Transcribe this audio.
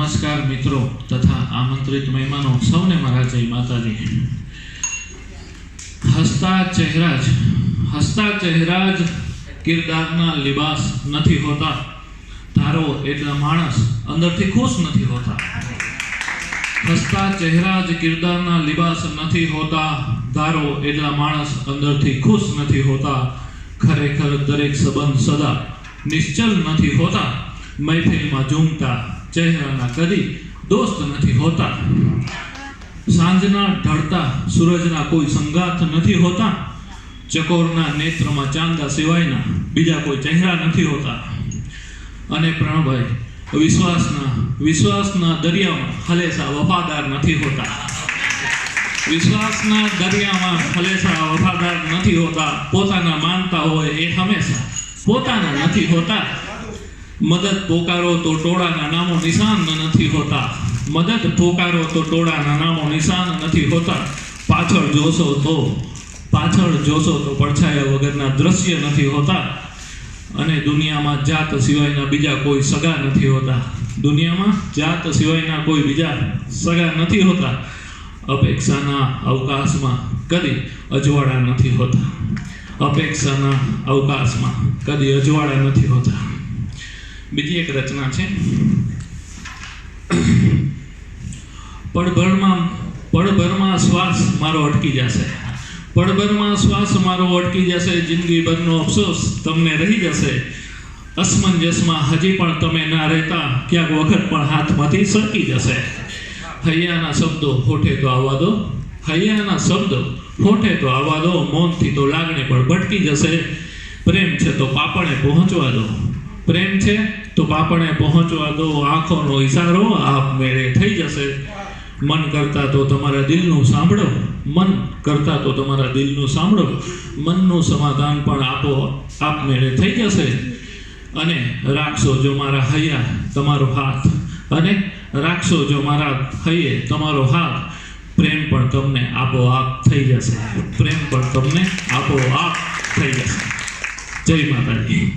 નમસ્કાર મિત્રો તથા આમંત્રિત મહેમાનો સૌને મારા જય માતાજી. હસતા ચહેરા જ હસતા ચહેરા જ કિરદારના લિબાસ નથી હોતા. ધારો એટલા માણસ અંદરથી ખુશ નથી હોતા. હસતા ચહેરા જ કિરદારના લિબાસ નથી હોતા. ધારો એટલા માણસ અંદરથી ખુશ નથી હોતા. ખરેખર દરેક સંબંધ સદા નિશ્ચલ નથી હોતા. મૈફિલમાં ઝૂમતા ચહેરાના કદી દોસ્ત નથી હોતા. સાંજના ઢળતા સૂરજના કોઈ સંગાથ નથી હોતા. ચકોરના નેત્રમાં ચાંદા સિવાયના બીજા કોઈ ચહેરા નથી હોતા. અને પ્રણભાઈ વિશ્વાસના વિશ્વાસના દરિયામાં હલેસા વફાદાર નથી હોતા. વિશ્વાસના દરિયામાં હલેસા વફાદાર નથી હોતા. પોતાના માનતા હોય એ હંમેશા પોતાના નથી હોતા. મદદ પોકારો તો ટોળાના નામો નિશાન નથી હોતા. મદદ પોકારો તો ટોળાના નામો નિશાન નથી હોતા. પાછળ જોશો તો, પાછળ જોશો તો પડછાયા વગરના દ્રશ્ય નથી હોતા. અને દુનિયામાં જાત સિવાયના બીજા કોઈ સગા નથી હોતા. દુનિયામાં જાત સિવાયના કોઈ બીજા સગા નથી હોતા. અપેક્ષાના અવકાશમાં કદી અજવાળા નથી હોતા. અપેક્ષાના અવકાશમાં કદી અજવાળા નથી હોતા. બીજી એક રચના છે. પળભરમાં પળભરમાં શ્વાસ મારો અટકી જશે. પળભરમાં શ્વાસ મારો અટકી જશે, જિંદગીભરનો અફસોસ તમને રહી જશે. અસમંજસમાં હજી પણ તમે ના રહેતા, ક્યાંક વખત પણ હાથમાંથી સરકી જશે. હૈયાના શબ્દો હોઠે તો આવવા દો. હૈયાના શબ્દો હોઠે તો આવવા દો. મૌનથી તો લાગણી પણ ભટકી જશે. પ્રેમ છે તો પાપણે પહોંચવા દો. પ્રેમ છે, તો બાપણે પહોંચવા દો, આંખોનો ઈશારો આપમેળે થઈ જશે. મન કરતા તો તમારા દિલનું સાંભળો, મન કરતા તો તમારા દિલનું સાંભળો. મનનું સમાધાન પણ આપો આપમેળે થઈ જશે. અને રાખશો જો મારા હૈયા તમારો હાથ, અને રાખશો જો મારા હૈયે તમારો હાથ, પ્રેમ પણ તમને આપોઆપ થઈ જશે. પ્રેમ પણ તમને આપોઆપ થઈ જશે. જય માતાજી.